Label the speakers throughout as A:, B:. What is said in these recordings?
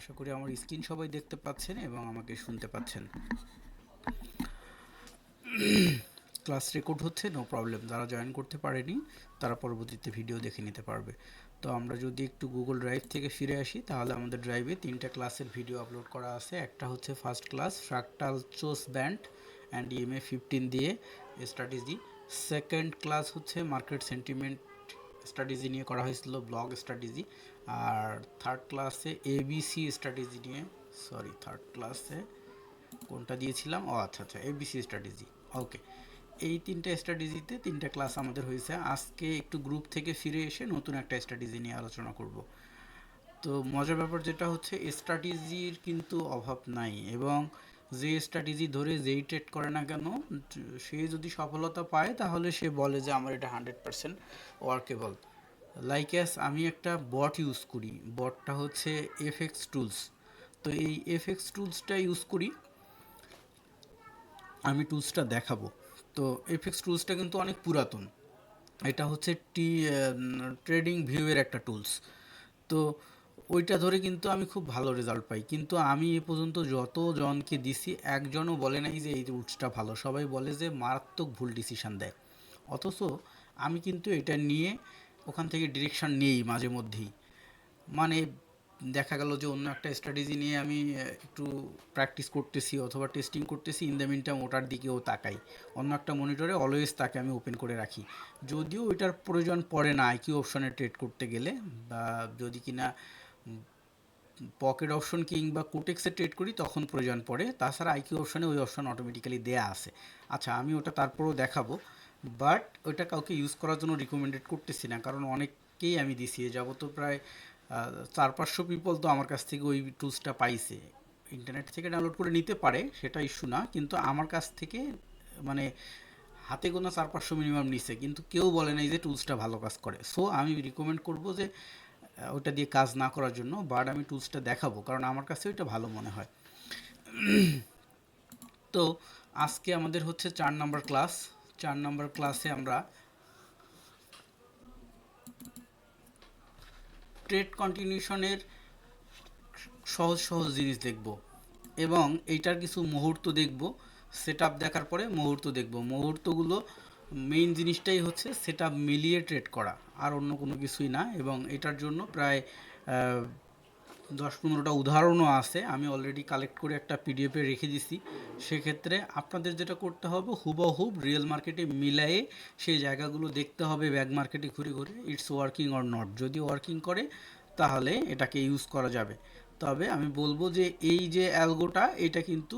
A: আশা করি আমার স্ক্রিন সবাই দেখতে পাচ্ছেন এবং আমাকে শুনতে পাচ্ছেন। ক্লাস রেকর্ড হচ্ছে, নো প্রবলেম। যারা জয়েন করতে পারেনি, তারা পরবর্তীতে ভিডিও দেখে নিতে পারবে। তো আমরা যদি একটু গুগল ড্রাইভ থেকে ফিরে আসি, তাহলে আমাদের ড্রাইভে তিনটা ক্লাসের ভিডিও আপলোড করা আছে। একটা হচ্ছে first class fractal chaos band and EMA fifteen দিয়ে স্ট্র্যাটেজি সেকেন্ড ক্লাস হচ্ছে মার্কেট সেন্টিমেন্ট স্ট্র্যাটেজি নিয়ে করা হয়েছিল ব্লগ স্ট্র্যাটেজি আর থার্ড ক্লাসে এবিসি স্ট্র্যাটেজি নিয়ে সরি থার্ড ক্লাসে কোনটা দিয়েছিলাম? ও আচ্ছা আচ্ছা এবিসি স্ট্র্যাটেজি ওকে এই তিনটা স্ট্র্যাটেজিতে তিনটা ক্লাস আমাদের হয়েছে। আজকে একটু গ্রুপ থেকে ফিরে এসে নতুন একটা স্ট্র্যাটেজি নিয়ে আলোচনা করব। তো মজার ব্যাপার যেটা হচ্ছে স্ট্র্যাটেজির কিন্তু অভাব নাই এবং যে স্ট্র্যাটেজি ধরে যেই ট্রেড করে না কেন, সে যদি সফলতা পায়, তাহলে সে বলে যে আমার এটা hundred percent workable like as আমি একটা বট ইউজ করি। বটটা হচ্ছে এফএক্স টুলস তো এই এফএক্স টুলসটা ইউজ করি, আমি টুলসটা দেখাবো। তো এফএক্স টুলসটা কিন্তু অনেক পুরাতন। এটা হচ্ছে টি ট্রেডিং ভিউয়ের একটা টুলস তো ওইটা ধরে কিন্তু আমি খুব ভালো রেজাল্ট পাই। কিন্তু আমি এ পর্যন্ত যত জনকে দিছি, একজনও বলে নাই যে এই টুলসটা ভালো। সবাই বলে যে মারাত্মক ভুল ডিসিশান দেয়। অথচ আমি কিন্তু এটা নিয়ে ওখান থেকে ডিরেকশান নেই মাঝে মধ্যেই। মানে দেখা গেল যে অন্য একটা স্ট্র্যাটেজি নিয়ে আমি একটু প্র্যাকটিস করতেছি অথবা টেস্টিং করতেছি ইন দ্য মিনটাইম ওটার দিকেও তাকাই। অন্য একটা মনিটরে অলওয়েজ তাকে আমি ওপেন করে রাখি। যদিও ওইটার প্রয়োজন পড়ে না আইকিউ অপশনে ট্রেড করতে গেলে বা যদি কিনা পকেট অপশন কিংবা কোটেক্সে ট্রেড করি তখন প্রয়োজন পড়ে। তাছাড়া আইকিউ অপশনে ওই অপশন অটোমেটিক্যালি দেয়া আছে। আচ্ছা আমি ওটা তারপরেও দেখাবো। বাট ওইটা কাউকে ইউজ করার জন্য রিকমেন্ডেড করতেছি না, কারণ অনেককেই আমি দিছি। এ যাবত প্রায় চার পাঁচশো পিপল তো আমার কাছ থেকে ওই টুলসটা পাইছে। ইন্টারনেট থেকে ডাউনলোড করে নিতে পারে, সেটা ইস্যু না, কিন্তু আমার কাছ থেকে মানে হাতে গোনা চার পাঁচশো মিনিমাম নিছে, কিন্তু কেউ বলে নাই যে টুলসটা ভালো কাজ করে। সো আমি রিকমেন্ড করব যে ওটা দিয়ে কাজ না করার জন্য বাট আমি টুলসটা দেখাবো, কারণ আমার কাছে ওইটা ভালো মনে হয়। তো, আজকে আমাদের হচ্ছে চার নাম্বার ক্লাস চার নাম্বার ক্লাসে আমরা ট্রেড কন্টিনিউশনের সহজ সহজ জিনিস দেখব এবং এইটার কিছু মুহূর্ত দেখব সেট দেখার পরে মুহূর্ত দেখব। মুহূর্তগুলো মেইন জিনিসটাই হচ্ছে সেট মিলিয়ে ট্রেড করা, আর অন্য কোনো কিছুই না এবং এটার জন্য প্রায় দশ পনেরোটা উদাহরণও আছে, আমি অলরেডি কালেক্ট করে একটা পিডিএফে রেখে দিছি। সেক্ষেত্রে আপনাদের যেটা করতে হবে হুবহুব রিয়েল মার্কেটে মিলায়ে সেই জায়গাগুলো দেখতে হবে ব্যাগ মার্কেটে ঘুরে ঘুরে ইটস ওয়ার্কিং অর নট যদি ওয়ার্কিং করে, তাহলে এটাকে ইউজ করা যাবে। তবে আমি বলব যে এই যে অ্যালগোটা, এটা কিন্তু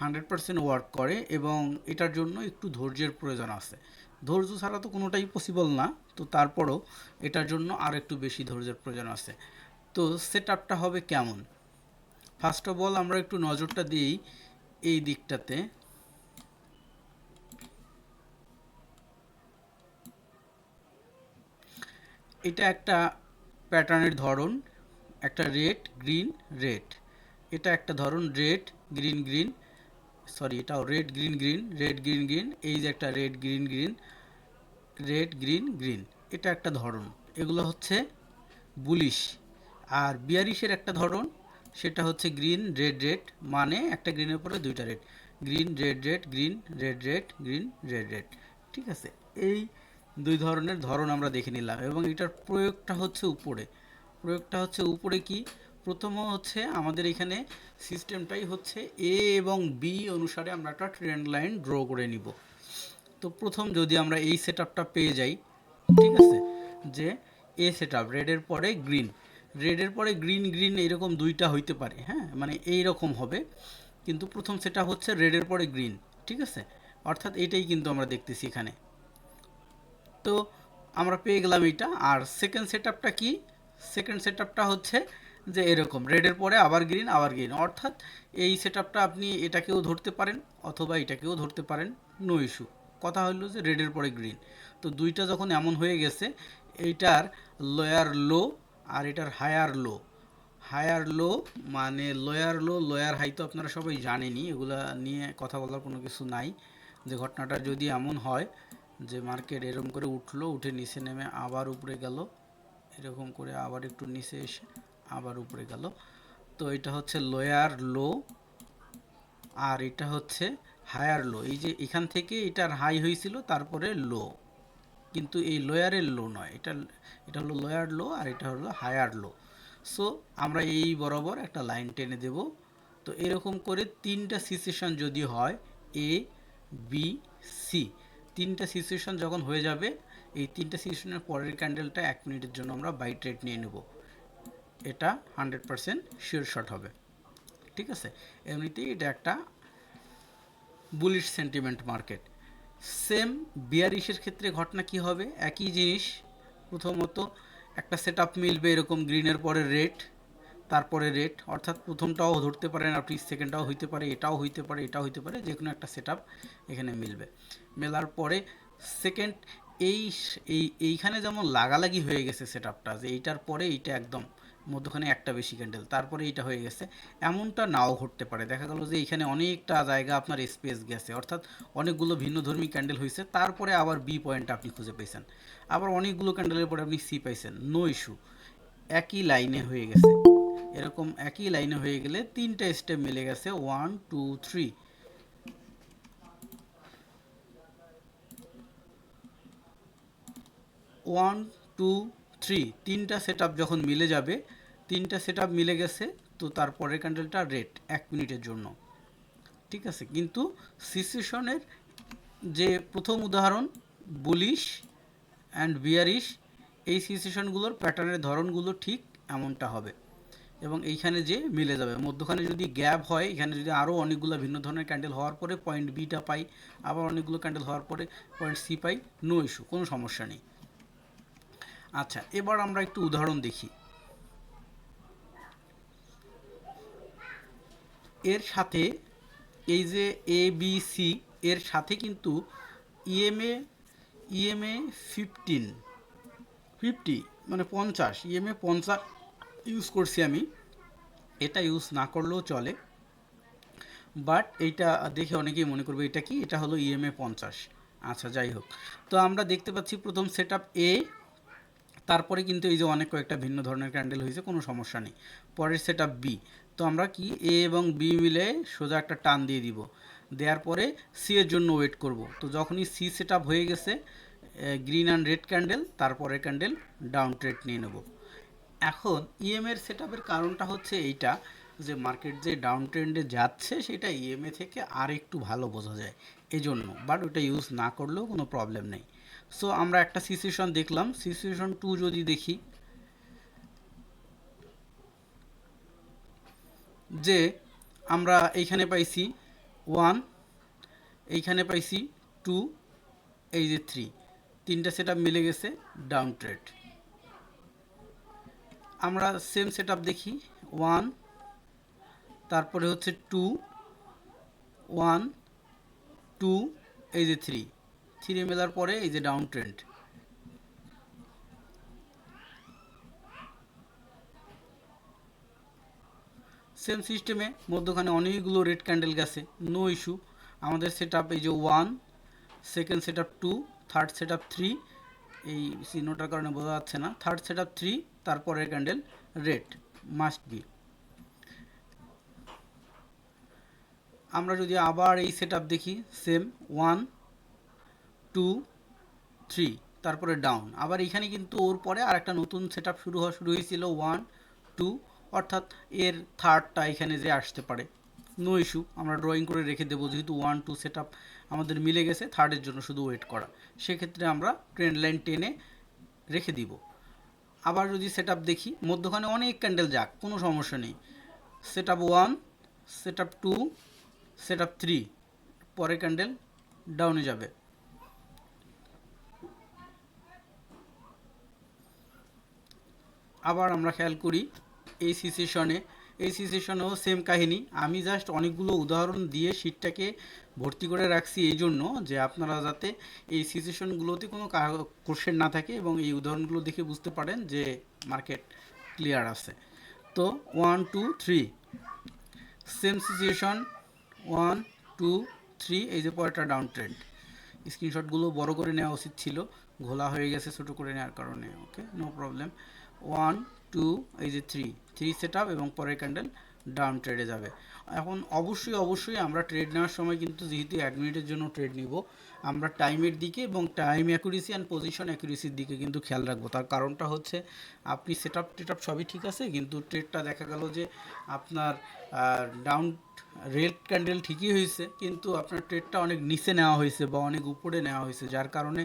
A: হান্ড্রেড পারসেন্ট ওয়ার্ক করে এবং এটার জন্য একটু ধৈর্যের প্রয়োজন আছে। ধৈর্য ছাড়া তো কোনোটাই পসিবল না, তো তারপরও এটার জন্য আর একটু বেশি ধৈর্যের প্রয়োজন আছে। তো সেট আপটা হবে কেমন? ফার্স্ট অফ অল আমরা একটু নজরটা দিই এই দিকটাতে। এটা একটা প্যাটার্নের ধরন, একটা রেড গ্রিন রেড এটা একটা ধরন রেড গ্রিন গ্রিন সরি এটাও red green green red green green এই যে একটা red green green red green green এটা একটা ধরন। এগুলো হচ্ছে বুলিশ আর বিয়ারিশের একটা ধরন, সেটা হচ্ছে গ্রিন, রেড রেড মানে একটা গ্রিনের পরে দুইটা red. Green, red red, green, red red, green, red red. ঠিক আছে? এই দুই ধরনের ধরন আমরা দেখে নিলাম এবং এটার প্রয়োগটা হচ্ছে উপরে। প্রয়োগটা হচ্ছে উপরে কি? প্রথম হচ্ছে আমাদের এখানে সিস্টেমটাই হচ্ছে এ এবং বি অনুসারে আমরা একটা ট্রেন্ড লাইন ড্র করে নিব। তো প্রথম যদি আমরা এই সেট পেয়ে যাই, ঠিক আছে? যে এ সেট আপ রেডের পরে গ্রিন রেডের পরে গ্রিন গ্রিন এরকম দুইটা হইতে পারে হ্যাঁ? মানে এই রকম হবে। কিন্তু প্রথম সেটা হচ্ছে রেডের পরে গ্রিন ঠিক আছে? অর্থাৎ এটাই কিন্তু আমরা দেখতেছি এখানে। তো আমরা পেয়ে গেলাম এইটা। আর সেকেন্ড সেট আপটা কী? সেকেন্ড সেট আপটা হচ্ছে যে এরকম রেডের পরে আবার গ্রিন আবার গ্রিন অর্থাৎ এই সেট আপটা আপনি এটাকেও ধরতে পারেন, অথবা এটাকেও ধরতে পারেন নো ইস্যু কথা হলো যে রেডের পরে গ্রিন তো দুইটা যখন এমন হয়ে গেছে, এইটার লোয়ার লো আর এটার হায়ার লো হায়ার লো মানে লোয়ার লো লোয়ার হাই তো আপনারা সবাই জানেনই, এগুলা নিয়ে কথা বলার কোনো কিছু নাই। যে ঘটনাটা যদি এমন হয় যে মার্কেট এরকম করে উঠল, উঠে নিচে নেমে আবার উপরে গেল, এরকম করে আবার একটু নিচে এসে আবার উপরে গেল। তো এটা হচ্ছে লোয়ার লো আর এটা হচ্ছে হায়ার লো এই যে এখান থেকে এটার হাই হয়েছিল, তারপরে লো কিন্তু এই লোয়ারের লো নয়। এটা এটা হলো লোয়ার লো আর এটা হলো হায়ার লো। সো, আমরা এই বরাবর একটা লাইন টেনে দেব। তো এরকম করে তিনটা সিচুয়েশন যদি হয় এ বি সি তিনটা সিচুয়েশন যখন হয়ে যাবে, এই তিনটা সিচুয়েশনের পরের ক্যান্ডেলটা এক মিনিটের জন্য আমরা বাই ট্রেড নিয়ে নেব। এটা হান্ড্রেড পারসেন্ট শিওর শট হবে। ঠিক আছে? এমনিতেই এটা একটা বুলিশ সেন্টিমেন্ট মার্কেট সেম বিয়ারিশের ক্ষেত্রে ঘটনা কি হবে? একই জিনিস, প্রথমত একটা সেট আপ মিলবে এরকম গ্রিনের পরে রেট তারপরে রেট অর্থাৎ প্রথমটাও ধরতে পারেন আপনি সেকেন্ডটাও হইতে পারে, এটাও হইতে পারে, এটাও হইতে পারে যে কোনো একটা সেট এখানে মিলবে। মেলার পরে সেকেন্ড এই এইখানে যেমন লাগালাগি হয়ে গেছে সেট আপটা যে এইটার পরে এইটা একদম মধ্যখানে একটা বেশি ক্যান্ডেল তারপরে এইটা হয়ে গেছে। এমনটা নাও ঘটতে পারে। দেখা গেল যে এখানে অনেকটা জায়গা আপনার স্পেস গেছে, অর্থাৎ অনেকগুলো ভিন্ন ধর্মী ক্যান্ডেল হয়েছে, তারপরে আবার বি পয়েন্ট আপনি খুঁজে পেয়েছেন। আবার অনেকগুলো ক্যান্ডেলের পরে আপনি সি পাইছেন। নো ইস্যু একই লাইনে হয়ে গেছে। এরকম একই লাইনে হয়ে গেলে তিনটা স্টেপ মিলে গেছে। One two three one two three তিনটা সেট যখন মিলে যাবে তিনটা সেট মিলে গেছে, তো তারপরের ক্যান্ডেলটা রেট এক মিনিটের জন্য। ঠিক আছে, কিন্তু সিচুয়েশনের যে প্রথম উদাহরণ বুলিশ অ্যান্ড বিয়ারিশ এই সিচুয়েশনগুলোর প্যাটার্নের ধরনগুলো ঠিক এমনটা হবে। এবং এইখানে যে মিলে যাবে, মধ্যখানে যদি গ্যাপ হয়, এখানে যদি আরও অনেকগুলো ভিন্ন ধরনের ক্যান্ডেল হওয়ার পরে পয়েন্ট বিটা পাই, আবার অনেকগুলো ক্যান্ডেল হওয়ার পরে পয়েন্ট সি পাই নো ইস্যু কোনো সমস্যা নেই। আচ্ছা এবার আমরা একটু উদাহরণ দেখি। এর সাথে এই যে এ বি সি এর সাথে কিন্তু ইএমএ ইএমএ ফিফটিন ফিফটি মানে পঞ্চাশ ইএমএ পঞ্চাশ ইউজ করছি আমি। এটা ইউজ না করলেও চলে। বাট এইটা দেখে অনেকেই মনে করবে, এটা কি? এটা হলো ইএমএ পঞ্চাশ। আচ্ছা যাই হোক। তো আমরা দেখতে পাচ্ছি প্রথম সেট এ তারপরে কিন্তু এই যে অনেক কয়েকটা ভিন্ন ধরনের ক্যান্ডেল হয়েছে, কোনো সমস্যা নেই। পরের সেট বি তো আমরা কি এ এবং বি মিলে সোজা একটা টান দিয়ে দিব। দেওয়ার পরে সি এর জন্য ওয়েট করব। তো যখনই সি সেট হয়ে গেছে গ্রিন অ্যান্ড রেড ক্যান্ডেল তারপরে ক্যান্ডেল ডাউন ট্রেড নিয়ে নেব। এখন ইএমএর সেট আপের কারণটা হচ্ছে এইটা যে মার্কেট যে ডাউন ট্রেন্ডে যাচ্ছে, সেটা ইএমএ থেকে আর একটু ভালো বোঝা যায়। এই জন্য বাট ওটা ইউজ না করলেও কোনো প্রবলেম নেই। সো আমরা একটা সিচুয়েশন দেখলাম। সিচুয়েশন টু যদি দেখি যে আমরা এইখানে পাইছি ওয়ান, এইখানে পাইছি টু, এই যে থ্রি। তিনটা সেট মিলে গেছে ডাউন ট্রেড আমরা সেম সেট দেখি, ওয়ান, তারপরে হচ্ছে টু, ওয়ান, টু, এই যে থ্রি। থ্রি মেলার পরে এই যে ডাউন ট্রেন্ড সেম সিস্টেমে মধ্যখানে অনেকগুলো রেড ক্যান্ডেল গেছে নো ইস্যু আমাদের সেট এই যে one second set up two third set up three এই চিহ্নটার কারণে বোঝা যাচ্ছে না। থার্ড সেট আপ থ্রি তারপরের ক্যান্ডেল রেড মাস্ট বি আমরা যদি আবার এই সেট দেখি সেম ওয়ান টু থ্রি তারপরে ডাউন আবার এখানে কিন্তু ওর পরে আর একটা নতুন সেট শুরু হওয়া শুরু হয়েছিল ওয়ান টু অর্থাৎ এর থার্ডটা এখানে যে আসতে পারে। নো ইস্যু আমরা ড্রয়িং করে রেখে দেবো, যেহেতু ওয়ান টু সেট আমাদের মিলে গেছে থার্ডের জন্য শুধু ওয়েট করা। সেক্ষেত্রে আমরা ট্রেন্ড লাইন টেনে রেখে দিব। আবার যদি সেট দেখি, মধ্যখানে অনেক ক্যান্ডেল যাক, কোনো সমস্যা নেই। Set up one set up two set up three পরে ক্যান্ডেল ডাউনে যাবে। আবার আমরা খেয়াল করি এই সিচুয়েশনে, এই সিচুয়েশনেও সেম কাহিনী। আমি জাস্ট অনেকগুলো উদাহরণ দিয়ে শীটটাকে ভর্তি করে রাখছি এই জন্য যে আপনারা যাতে এই সিচুয়েশনগুলোতে কোনো কোশ্চেন না থাকে এবং এই উদাহরণগুলো দেখে বুঝতে পারেন যে মার্কেট ক্লিয়ার আছে। তো one two three same situation one two three এই যে পরেরটা ডাউন ট্রেন্ড স্ক্রিনশটগুলো বড় করে নেওয়া উচিত ছিল, ঘোলা হয়ে গেছে ছোটো করে নেওয়ার কারণে okay no problem one two এই যে থ্রি থ্রি সেট আপ এবং পরের ক্যান্ডেল ডাউন ট্রেডে যাবে। এখন অবশ্যই অবশ্যই আমরা ট্রেড নেওয়ার সময় কিন্তু যেহেতু এক মিনিটের জন্য ট্রেড নিব, আমরা টাইমের দিকে এবং টাইম অ্যাকুরেসি অ্যান্ড পজিশন অ্যাকুরেসির দিকে কিন্তু খেয়াল রাখব। তার কারণটা হচ্ছে, আপনি সেট আপ টেট আপ সবই ঠিক আছে, কিন্তু ট্রেডটা দেখা গেল যে আপনার ডাউন রেড ক্যান্ডেল ঠিকই হয়েছে, কিন্তু আপনার ট্রেডটা অনেক নিচে নেওয়া হয়েছে বা অনেক উপরে নেওয়া হয়েছে। যার কারণে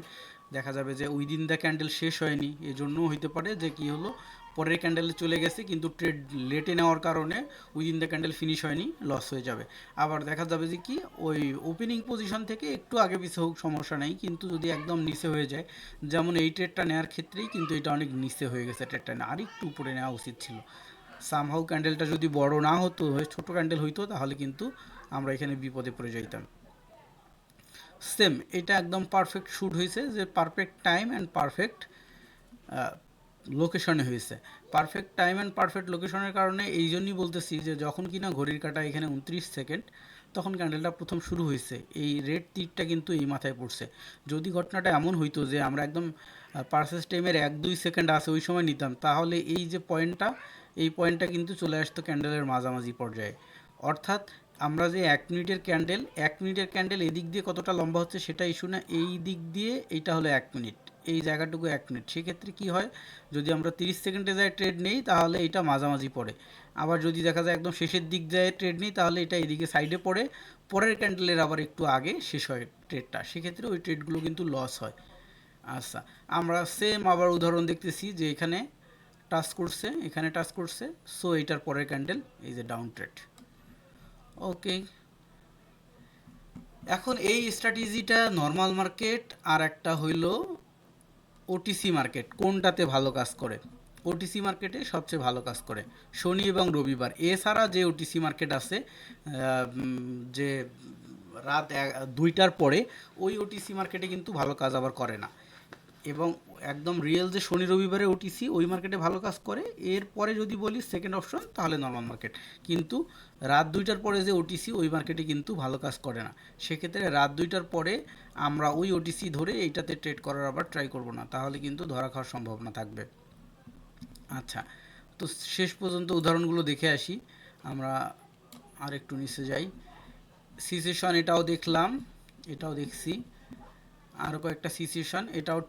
A: দেখা যাবে যে উইদিন দ্য ক্যান্ডেল শেষ হয়নি। এজন্যও হইতে পারে যে কি হলো পরের ক্যান্ডেলে চলে গেছে, কিন্তু ট্রেড লেটে নেওয়ার কারণে উইদিন দ্য ক্যান্ডেল ফিনিশ হয়নি লস হয়ে যাবে। আবার দেখা যাবে যে কি, ওই ওপেনিং পজিশন থেকে একটু আগে পিছিয়ে হোক, সমস্যা নেই, কিন্তু যদি একদম নিচে হয়ে যায়, যেমন এই ট্রেডটা নেওয়ার ক্ষেত্রেই কিন্তু এটা অনেক নিচে হয়ে গেছে ট্রেডটা আর একটু উপরে নেওয়া উচিত ছিল। সামহাউ ক্যান্ডেলটা যদি বড় না হতো ছোট ক্যান্ডেল হইতো, তাহলে কিন্তু আমরা এখানে বিপদে পড়ে যাইতাম। সেম এটা একদম পারফেক্ট শ্যুট হয়েছে যে পারফেক্ট টাইম অ্যান্ড পারফেক্ট লোকেশনে হয়েছে। পারফেক্ট টাইম অ্যান্ড পারফেক্ট লোকেশনের কারণে এই জন্যই বলতেছি যে যখন কিনা ঘড়ির কাটা এখানে উনত্রিশ সেকেন্ড তখন ক্যান্ডেলটা প্রথম শুরু হয়েছে। এই রেড তীরটা কিন্তু এই মাথায় পড়ছে। যদি ঘটনাটা এমন হইতো যে আমরা একদম পার্সেস টাইমের এক, দুই সেকেন্ড আছে, ওই সময় নিতাম, তাহলে এই যে পয়েন্টটা এই পয়েন্টটা কিন্তু চলে আসতো ক্যান্ডেলের মাঝামাঝি পর্যায়ে। অর্থাৎ আমরা যে এক মিনিটের ক্যান্ডেল এক মিনিটের ক্যান্ডেল এদিক দিয়ে কতটা লম্বা হচ্ছে সেটা ইস্যু না, এই দিক দিয়ে এইটা হলো এক মিনিট। এই জায়গাটুকু এক মিনিট। সেক্ষেত্রে কি হয়, যদি আমরা তিরিশ সেকেন্ডে যায় ট্রেড নেই, তাহলে এটা মাঝামাঝি পড়ে। আবার যদি দেখা যায় একদম শেষের দিক যায় ট্রেড নেই, তাহলে এটা এদিকে সাইডে পড়ে। পরের ক্যান্ডেলের আবার একটু আগে শেষ হয় ট্রেডটা সেক্ষেত্রে ওই ট্রেডগুলো কিন্তু লস হয়। আচ্ছা আমরা সেম আবার উদাহরণ দেখতেছি যে এখানে টাচ করছে, এখানে টাচ করছে সো এইটার পরের ক্যান্ডেল এই যে ডাউন ট্রেড ওকে এখন এই স্ট্র্যাটেজিটা নর্মাল মার্কেট আর একটা হইল ওটিসি মার্কেট কোনটাতে ভালো কাজ করে? ওটিসি মার্কেটে সবচেয়ে ভালো কাজ করে। শনি এবং রবিবার। এছাড়া যে ওটিসি মার্কেট আছে যে রাত দুইটার পরে, ওই ওটিসি মার্কেটে কিন্তু ভালো কাজ আবার করে না। এবং একদম রিয়েল যে শনি রবিবারে ওটিসি ওই মার্কেটে ভালো কাজ করে। এরপরে যদি বলি সেকেন্ড অপশন তাহলে নর্মাল মার্কেট কিন্তু রাত দুইটার পরে যে ওটিসি ওই মার্কেটে কিন্তু ভালো কাজ করে না। সেক্ষেত্রে রাত দুইটার পরে আমরা ওই ওটিসি ধরে এইটাতে ট্রেড করার আবার ট্রাই করব না। তাহলে কিন্তু ধরা খাওয়ার সম্ভাবনা থাকবে। আচ্ছা তো শেষ পর্যন্ত উদাহরণগুলো দেখে আসি। আমরা আর একটু নিচে যাই। সিচুয়েশন এটাও দেখলাম, এটাও দেখছি। আরও কয়েকটা সিচুয়েশন এটাও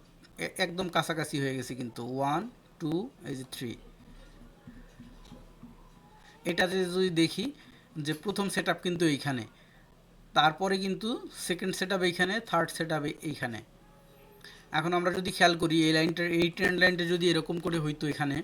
A: একদম কাছাকাছি হয়ে গেছে কিন্তু। ওয়ান টু এই যে থ্রি এটাতে যদি দেখি যে প্রথম সেট কিন্তু এইখানে। তারপরে কিন্তু সেকেন্ড সেট এইখানে থার্ড সেট এইখানে। এখন আমরা যদি খেয়াল করি, এই লাইনটা এই ট্রেন্ড লাইনটা যদি এরকম করে হইতো এখানে।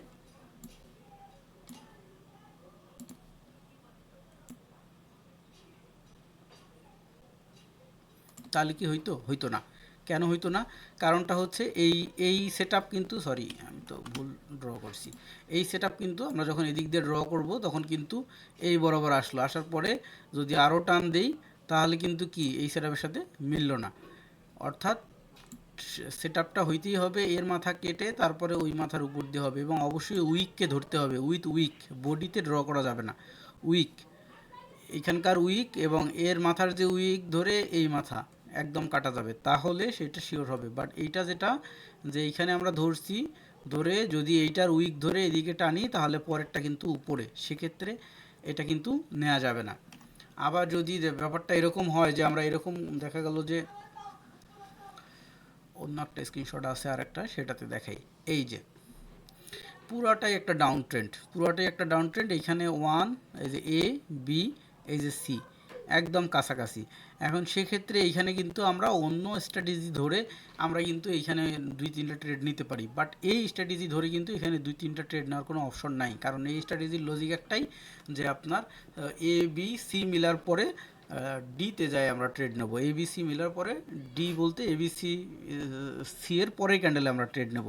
A: তাহলে কি হইতো? হইতো না। কেন হইতো না? কারণটা হচ্ছে এই এই সেট কিন্তু সরি আমি তো ভুল ড্র করছি। এই সেট কিন্তু আমরা যখন এদিক দিয়ে ড্র করব, তখন কিন্তু এই বরাবর আসলো। আসার পরে যদি আরও টান দেই, তাহলে কিন্তু কি? এই সেট সাথে মিলল না। অর্থাৎ সেট হইতেই হবে, এর মাথা কেটে তারপরে ওই মাথার উপর দিয়ে হবে এবং অবশ্যই উইককে ধরতে হবে। উইথ উইক বডিতে ড্র করা যাবে না। উইক এখানকার উইক এবং এর মাথার যে উইক ধরে এই মাথা। একদম কাটা যাবে। তাহলে সেটা শিওর হবে। বাট এইটা যেটা, যে এইখানে আমরা ধরছি, ধরে যদি এইটার উইক ধরে এদিকে টানি, তাহলে পরেরটা কিন্তু উপরে। সেক্ষেত্রে এটা কিন্তু নেওয়া যাবে না। আবার যদি ব্যাপারটা এরকম হয়, যে আমরা এরকম দেখা গেল যে, অন্য একটা স্ক্রিনশট আছে আর একটা সেটাতে দেখাই। এই যে, পুরাটাই একটা ডাউন ট্রেন্ড পুরাটাই একটা ডাউন ট্রেন্ড এইখানে ওয়ান এই যে এ বি এই যে সি একদম কাছাকাছি। এখন সেক্ষেত্রে এইখানে কিন্তু আমরা অন্য স্ট্র্যাটেজি ধরে আমরা কিন্তু এইখানে দুই তিনটা ট্রেড নিতে পারি। বাট এই স্ট্র্যাটেজি ধরে কিন্তু এখানে দুই তিনটা ট্রেড নেওয়ার কোনো অপশন নাই। কারণ এই স্ট্র্যাটেজির লজিক একটাই যে আপনার এ বি সি মিলার পরে ডিতে যাই আমরা ট্রেড নেব। এ বি সি মিলার পরে ডি বলতে এ বি সি সি এর পরে ক্যান্ডেলে আমরা ট্রেড নেব।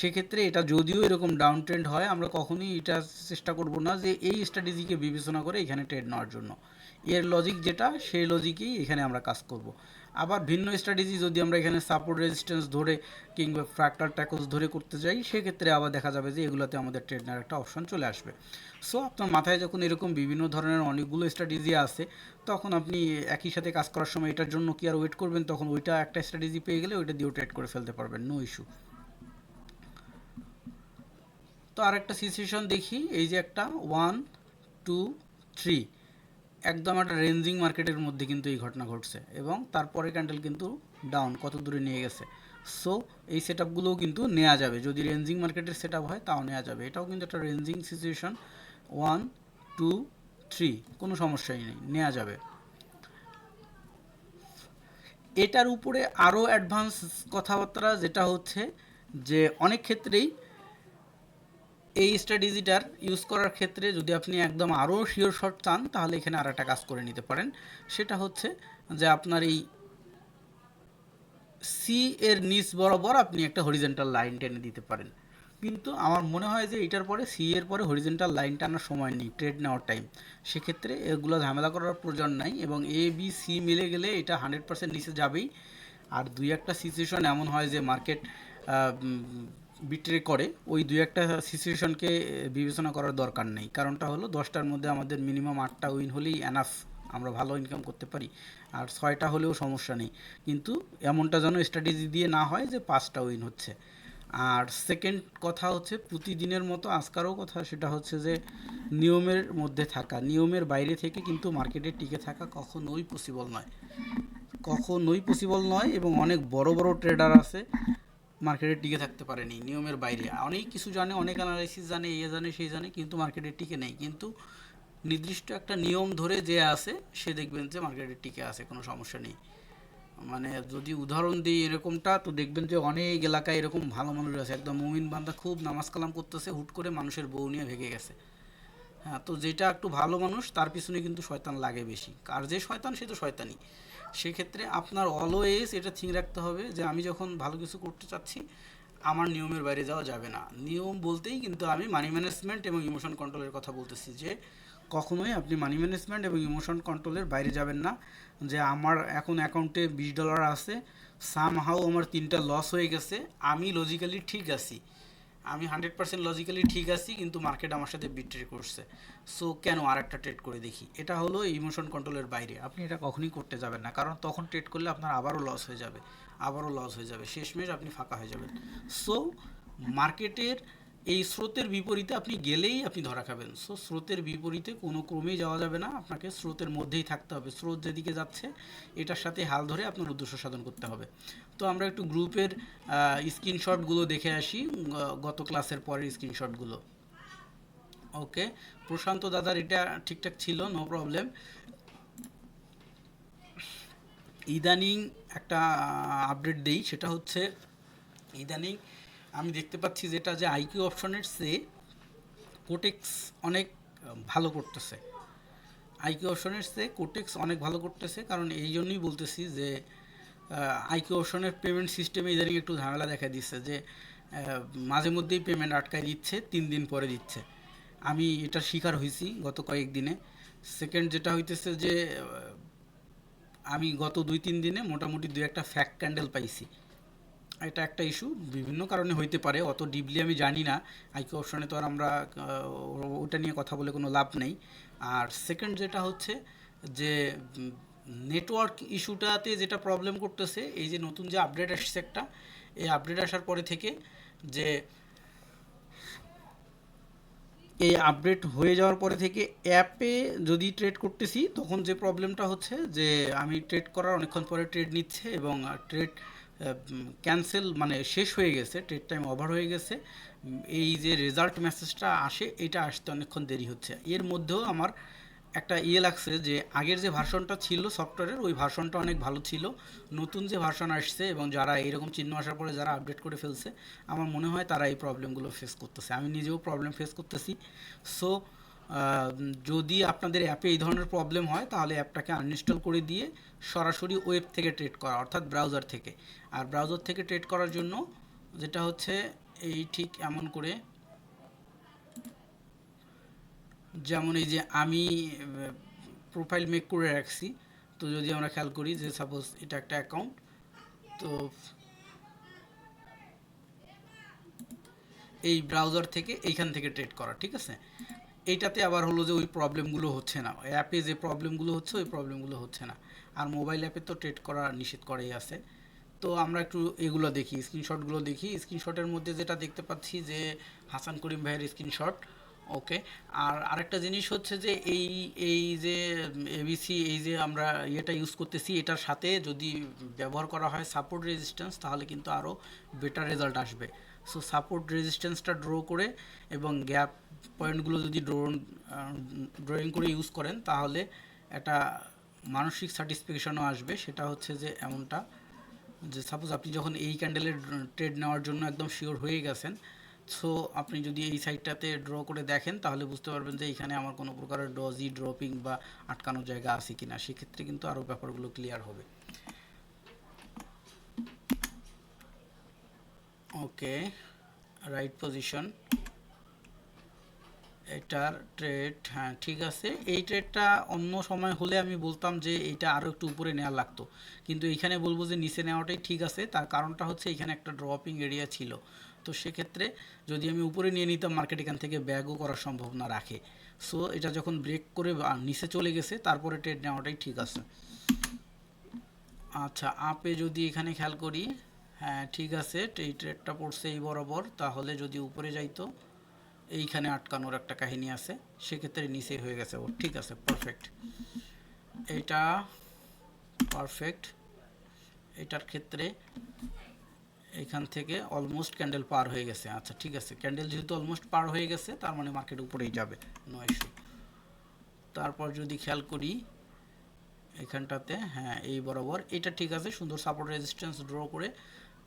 A: সেক্ষেত্রে এটা যদিও এরকম ডাউন ট্রেন্ড হয়, আমরা কখনোই এটা চেষ্টা করব না যে এই স্ট্র্যাটেজিকে বিবেচনা করে এখানে ট্রেড নেওয়ার জন্য। এর লজিক যেটা, সেই লজিকেই এখানে আমরা কাজ করব। আবার ভিন্ন স্ট্র্যাটেজি যদি আমরা এখানে সাপোর্ট রেজিস্ট্যান্স ধরে কিংবা ফ্র্যাক্টার ট্যাকলস ধরে করতে যাই, সেক্ষেত্রে আবার দেখা যাবে যে এগুলোতে আমাদের ট্রেডনার একটা অপশন চলে আসবে। সো আপনার মাথায় যখন এরকম বিভিন্ন ধরনের অনেকগুলো স্ট্র্যাটেজি আছে তখন আপনি একই সাথে কাজ করার সময় এটার জন্য কি আর ওয়েট করবেন? তখন ওইটা একটা স্ট্র্যাটেজি পেয়ে গেলে ওইটা দিয়েও ট্রেড করে ফেলতে পারবেন নো ইস্যু তো আর একটা সিচুয়েশন দেখি, এই যে একটা ওয়ান টু থ্রি একদম একটা রেঞ্জিং মার্কেটের মধ্যে কিন্তু এই ঘটনা ঘটছে এবং তারপরে ক্যান্ডেল কিন্তু ডাউন কত দূরে নিয়ে গেছে। সো এই সেট আপগুলোও কিন্তু নেওয়া যাবে। যদি রেঞ্জিং মার্কেটের সেট হয়, তাও নেওয়া যাবে। এটাও কিন্তু একটা ranging situation one two three কোনো সমস্যাই নেই নেওয়া যাবে। এটার উপরে আরও অ্যাডভান্স কথাবার্তা যেটা হচ্ছে যে অনেক ক্ষেত্রেই এই স্ট্র্যাটেজিটার ইউজ করার ক্ষেত্রে যদি আপনি একদম আরও শিওর শট চান, তাহলে এখানে আর একটা কাজ করে নিতে পারেন। সেটা হচ্ছে যে আপনার এই সি এর নিচ বরাবর আপনি একটা হরিজেন্টাল লাইন টেনে দিতে পারেন। কিন্তু আমার মনে হয় যে এটার পরে সি এর পরে হরিজেন্টাল লাইন টানার সময় নেই ট্রেড নেওয়ার টাইম সেক্ষেত্রে এগুলো ঝামেলা করার প্রয়োজন নাই এবং এ বি সি মিলে গেলে এটা হান্ড্রেড পার্সেন্ট নিচে যাবেই। আর দুই একটা সিচুয়েশন এমন হয় যে মার্কেট বিট্রে করে, ওই দুই একটা সিচুয়েশনকে বিবেচনা করার দরকার নেই। কারণটা হলো, দশটার মধ্যে আমাদের মিনিমাম আটটা উইন হলেই অ্যানাফ আমরা ভালো ইনকাম করতে পারি, আর ছয়টা হলেও সমস্যা নেই। কিন্তু এমনটা যেন স্ট্র্যাটেজি দিয়ে না হয় যে পাঁচটা উইন হচ্ছে। আর সেকেন্ড কথা হচ্ছে, প্রতিদিনের মতো আজকারও কথা, সেটা হচ্ছে যে নিয়মের মধ্যে থাকা। নিয়মের বাইরে থেকে কিন্তু মার্কেটে টিকে থাকা কখনোই পসিবল নয়। কখনোই পসিবল নয় এবং অনেক বড় বড় ট্রেডার আছে মার্কেটে টিকে থাকতে পারেনি, নিয়মের বাইরে। অনেক কিছু জানে, অনেক অ্যানালাইসিস জানে, এ জানে সেই জানে, কিন্তু মার্কেটে টিকে নেই। কিন্তু নির্দিষ্ট একটা নিয়ম ধরে যে আছে, সে দেখবেন যে মার্কেটে টিকে আছে, কোনো সমস্যা নেই। মানে যদি উদাহরণ দিই এরকমটা, তো দেখবেন যে অনেক এলাকায় এরকম ভালো মানুষ আছে। একদম মুমিন বান্দা খুব নামাজ কালাম করতেছে, হুট করে মানুষের বউ নিয়ে ভেঙে গেছে। হ্যাঁ তো যেটা একটু ভালো মানুষ, তার পিছনে কিন্তু শয়তান লাগে বেশি। আর যে শয়তান, সে তো শয়তানই। সেক্ষেত্রে আপনার অলওয়েজ এটা ঠিক রাখতে হবে যে আমি যখন ভালো কিছু করতে চাচ্ছি, আমার নিয়মের বাইরে যাওয়া যাবে না। নিয়ম বলতেই কিন্তু আমি মানি ম্যানেজমেন্ট এবং ইমোশন কন্ট্রোলের কথা বলতেছি যে, কখনোই আপনি মানি ম্যানেজমেন্ট এবং ইমোশন কন্ট্রোলের বাইরে যাবেন না। যে আমার এখন অ্যাকাউন্টে বিশ ডলার আছে সাম হাউ আমার তিনটা লস হয়ে গেছে, আমি লজিক্যালি ঠিক আছি। আমি হান্ড্রেড পার্সেন্ট লজিক্যালি ঠিক আছি, কিন্তু মার্কেট আমার সাথে বিট্রে করছে। সো কেন আর একটা ট্রেড করে দেখি? এটা হলো ইমোশন কন্ট্রোলের বাইরে। আপনি এটা কখনই করতে যাবেন না, কারণ তখন ট্রেড করলে আপনার আবারও লস হয়ে যাবে, আবারও লস হয়ে যাবে। শেষমেশ আপনি ফাঁকা হয়ে যাবেন। সো মার্কেটের এই স্রোতের বিপরীতে আপনি গেলেই আপনি ধরা খাবেন। সো স্রোতের বিপরীতে কোনো ক্রমেই যাওয়া যাবে না। আপনাকে স্রোতের মধ্যেই থাকতে হবে। স্রোত যেদিকে যাচ্ছে, এটার সাথে হাল ধরে আপনার উদ্দেশ্য সাধন করতে হবে। তো আমরা একটু গ্রুপের স্ক্রিনশটগুলো দেখে আসি গত ক্লাসের পরের স্ক্রিনশটগুলো। ওকে, প্রশান্ত দাদার এটা ঠিকঠাক ছিল, নো প্রবলেম। ইদানিং একটা আপডেট দেই, সেটা হচ্ছে, ইদানিং আমি দেখতে পাচ্ছি যেটা যে আইকিউ অপশনের সে কোটেক্স অনেক ভালো করতেছে। আইকিউ অপশনের সে কোটেক্স অনেক ভালো করতেছে, কারণ এই জন্যই বলতেছি যে আইকিউ অপশনের পেমেন্ট সিস্টেমে ইদানিং একটু ঝামেলা দেখা দিচ্ছে যে মাঝে মধ্যেই পেমেন্ট আটকায় দিচ্ছে, তিন দিন পরে দিচ্ছে। আমি এটার শিকার হয়েছি গত কয়েকদিনে সেকেন্ড যেটা হইতেছে যে আমি গত দুই তিন দিনে মোটামুটি দু একটা ফ্যাক ক্যান্ডেল পাইছি। এটা একটা ইস্যু বিভিন্ন কারণে হইতে পারে, অত ডিপলি আমি জানি না। আইকিউ অপশনে তো আর আমরা ওটা নিয়ে কথা বলে কোনো লাভ নেই। আর সেকেন্ড যেটা হচ্ছে যে নেটওয়ার্ক ইস্যুটাতে যেটা প্রবলেম করতেছে, এই যে নতুন যে আপডেট আসছে একটা, এই আপডেট আসার পরে থেকে যে এই আপডেট হয়ে যাওয়ার পরে থেকে অ্যাপে যদি ট্রেড করতেছি, তখন যে প্রবলেমটা হচ্ছে যে আমি ট্রেড করার অনেকক্ষণ পরে ট্রেড নিচ্ছে এবং ট্রেড ক্যান্সেল মানে শেষ হয়ে গেছে ট্রেড টাইম ওভার হয়ে গেছে। এই যে রেজাল্ট মেসেজটা আসে, এটা আসতে অনেকক্ষণ দেরি হচ্ছে। এর মধ্যেও আমার একটা ইয়ে লাগছে যে আগের যে ভার্সনটা ছিল সফটওয়্যারের, ওই ভার্সনটা অনেক ভালো ছিল। নতুন যে ভার্সন আসছে এবং যারা এইরকম চিহ্ন আসার পরে যারা আপডেট করে ফেলছে, আমার মনে হয় তারা এই প্রবলেমগুলো ফেস করতেছে। আমি নিজেও প্রবলেম ফেস করতেছি। সো যদি আপনাদের অ্যাপে এই ধরনের প্রবলেম হয়, তাহলে অ্যাপটাকে আনইনস্টল করে দিয়ে সরাসরি ওয়েব থেকে ট্রেড করা, অর্থাৎ ব্রাউজার থেকে। আর ব্রাউজার থেকে ট্রেড করার জন্য যেটা হচ্ছে, এই ঠিক এমন করে যেমন এই যে আমি প্রোফাইল মেক করে রাখছি, তো যদি আমরা খেয়াল করি যে সাপোজ এটা একটা অ্যাকাউন্ট তো এই ব্রাউজার থেকে এইখান থেকে ট্রেড করা, ঠিক আছে? এইটাতে আবার হলো যে ওই প্রবলেমগুলো হচ্ছে না। অ্যাপে যে প্রবলেমগুলো হচ্ছে, ওই প্রবলেমগুলো হচ্ছে না। আর মোবাইল অ্যাপে তো ট্রেড করা নিষেধ করেই আছে। তো আমরা একটু এগুলো দেখি স্ক্রিনশটগুলো দেখি। স্ক্রিনশটের মধ্যে যেটা দেখতে পাচ্ছি যে হাসান করিম ভাইয়ের স্ক্রিনশট ওকে আর আরেকটা জিনিস হচ্ছে যে এই এই যে এবিসি এই যে আমরা ইয়েটা ইউজ করতেছি, এটার সাথে যদি ব্যবহার করা হয় সাপোর্ট রেজিস্ট্যান্স তাহলে কিন্তু আরও বেটার রেজাল্ট আসবে। সো সাপোর্ট রেজিস্ট্যান্সটা ড্র করে এবং গ্যাপ পয়েন্টগুলো যদি ড্রোন ড্রয়িং করে ইউজ করেন, তাহলে একটা মানসিক স্যাটিসফ্যাকশনও আসবে। সেটা হচ্ছে যে এমনটা যে সাপোজ আপনি যখন এই ক্যান্ডেলের ট্রেড নেওয়ার জন্য একদম শিওর হয়ে গেছেন সো আপনি যদি এই সাইডটাতে ড্র করে দেখেন, তাহলে বুঝতে পারবেন যে এখানে আমার কোনো প্রকারের ডজি ড্রপিং বা আটকানোর জায়গা আছে কিনা। সেক্ষেত্রে কিন্তু আরও ব্যাপারগুলো ক্লিয়ার হবে। ওকে রাইট পজিশন এটার ট্রেড হ্যাঁ ঠিক আছে। এই ট্রেডটা অন্য সময় হলে আমি বলতাম যে এইটা আরও একটু উপরে নেওয়া লাগতো। কিন্তু এইখানে বলব যে নিচে নেওয়াটাই ঠিক আছে। তার কারণটা হচ্ছে এখানে একটা ড্রপিং এরিয়া ছিল। তো সেক্ষেত্রে যদি আমি উপরে নিয়ে নিতাম মার্কেট এখান থেকে ব্যাগও করার সম্ভাবনা রাখে। সো এটা যখন ব্রেক করে নিচে চলে গেছে, তারপরে ট্রেড নেওয়াটাই ঠিক আছে। আচ্ছা আপে যদি এখানে খেয়াল করি হ্যাঁ ঠিক আছে, এই ট্রেডটা পড়ছে এই বরাবর, তাহলে যদি উপরে যাইতো, এইখানে আটকানোর একটা কাহিনী আছে, সেক্ষেত্রে নিচে হয়ে গেছে ও। ঠিক আছে পারফেক্ট এটা পারফেক্ট এটার ক্ষেত্রে এখান থেকে অলমোস্ট ক্যান্ডেল পার হয়ে গেছে। আচ্ছা ঠিক আছে। ক্যান্ডেল যেহেতু অলমোস্ট পার হয়ে গেছে, তার মানে মার্কেট উপরেই যাবে নো ইস্যু তারপর যদি খেয়াল করি, এখানটাতে হ্যাঁ এই বরাবর, এটা ঠিক আছে, সুন্দর সাপোর্ট রেজিস্ট্যান্স ড্র করে,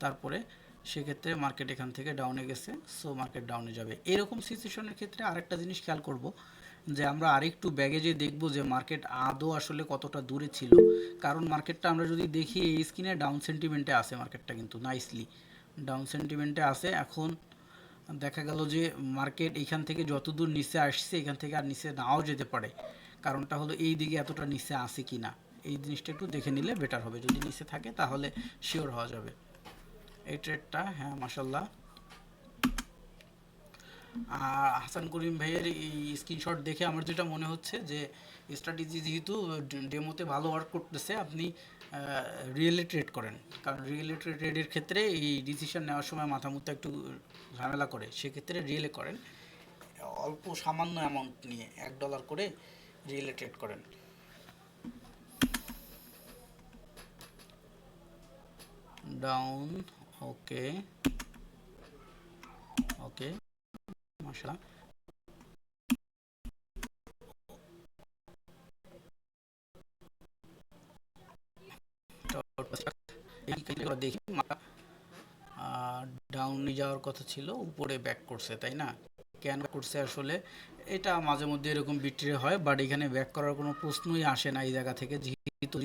A: তারপরে সেক্ষেত্রে মার্কেট এখান থেকে ডাউনে গেছে সো মার্কেট ডাউনে যাবে। এরকম সিচুয়েশনের ক্ষেত্রে আরেকটা জিনিস খেয়াল করব যে আমরা আরেকটু ব্যাগে যে দেখব যে মার্কেট আদৌ আসলে কতটা দূরে ছিল। কারণ মার্কেটটা আমরা যদি দেখি, এই স্ক্রিনে ডাউন সেন্টিমেন্টে আছে মার্কেটটা কিন্তু নাইসলি ডাউন সেন্টিমেন্টে আছে। এখন দেখা গেল যে মার্কেট এখান থেকে যতদূর নিচে আসছে, এখান থেকে আর নিচে নাও যেতে পারে। কারণটা হলো এই দিকে এতটা নিচে আছে কি না এই জিনিসটা একটু দেখে নিলে বেটার হবে। যদি নিচে থাকে তাহলে শিওর হওয়া যাবে। এই ট্রেডটা হ্যাঁ মাসাল্লাহ হাসান করিম ভাইয়ের এই স্ক্রিনশট দেখে আমার যেটা মনে হচ্ছে যে স্ট্র্যাটেজি যেহেতু ডেমোতে ভালো ওয়ার্ক করতেছে, আপনি রিয়েলে ট্রেড করেন। কারণ রিয়েলে ট্রেডের ক্ষেত্রে এই ডিসিশন নেওয়ার সময় মাথা মুথা একটু ঝামেলা করে। সেক্ষেত্রে রিয়েলে করেন। অল্প সামান্য অ্যামাউন্ট নিয়ে এক ডলার করে রিয়েলে ট্রেড করেন। ডাউন ওকে ওকে কাজগুলো দেখি ডাউনে যাওয়ার কথা ছিল, উপরে ব্যাক করছে, তাই না? কেন করছে আসলে? এটা মাঝে মধ্যে এরকম বিট্রে হয় বাট এখানে ব্যাক করার কোনো প্রশ্নই আসে না এই জায়গা থেকে, যেহেতু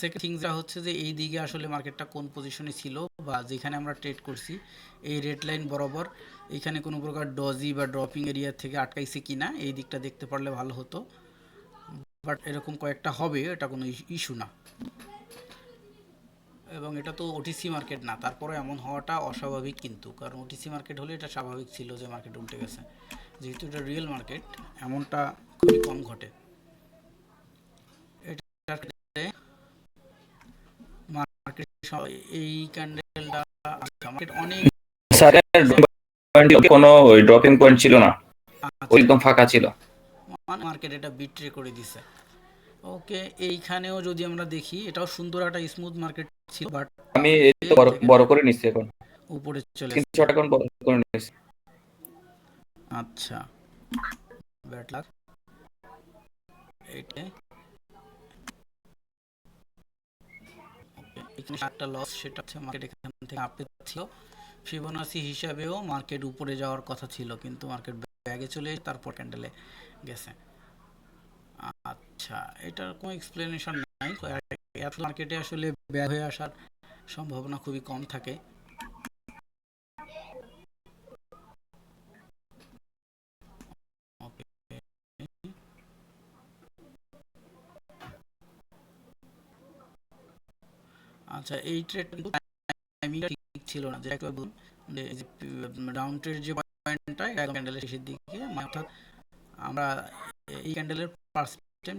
A: সেকেন্ড থিং থিংসটা হচ্ছে যে এই দিকে আসলে মার্কেটটা কোন পজিশনে ছিল বা যেখানে আমরা ট্রেড করছি, এই রেড লাইন বরাবর এখানে কোনো প্রকার ডজি বা ড্রপিং এরিয়া থেকে আটকাইছে কি না এই দিকটা দেখতে পারলে ভালো হতো। বাট এরকম কয়েকটা হবে, এটা কোনো ইস্যু না। এবং এটা তো ওটিসি মার্কেট না, তারপরে এমন হওয়াটা অস্বাভাবিক কিন্তু, কারণ ওটিসি মার্কেট হলে এটা স্বাভাবিক ছিল যে মার্কেট উল্টে গেছে। যেহেতু এটা রিয়েল মার্কেট এমনটা খুবই কম ঘটে এটার ক্ষেত্রে মার্কেট এই ক্যান্ডেলটা মার্কেট অনেক
B: স্যারের কোনো ড্রপিং পয়েন্ট ছিল না। একদম ফাঁকা ছিল।
A: মার্কেট এটা বিট্রে করে দিছে। ওকে এইখানেও যদি আমরা দেখি এটাও সুন্দর একটা স্মুথ মার্কেট ছিল বাট
B: আমি বড় বড় করে নিচ্ছি এখন।
A: উপরে চলে
B: স্ক্রিনশট এখন বড় করে নিচ্ছি
A: আচ্ছা। লাক এইটা একটা লস সেটা হচ্ছে মার্কেট এখান থেকে আপে ছিল। ফিবোনাসি হিসাবেও মার্কেট উপরে যাওয়ার কথা ছিল, কিন্তু মার্কেট ব্যাগে চলে তারপর ক্যান্ডেলে গেছে। আচ্ছা এটার কোনো এক্সপ্লেনেশন নাই। মার্কেটে আসলে ব্যাগ হয়ে আসার সম্ভাবনা খুবই কম থাকে ওকে আচ্ছা এই ট্রেড কিন্তু টাইমিংটা ঠিক ছিল না। যে একটু বলুন যে ডাউন ট্রেড যে পয়েন্টটা এটা ক্যান্ডেলের শেষের দিকে মানে অর্থাৎ আমরা এই ক্যান্ডেলের পার্সেন্টেজ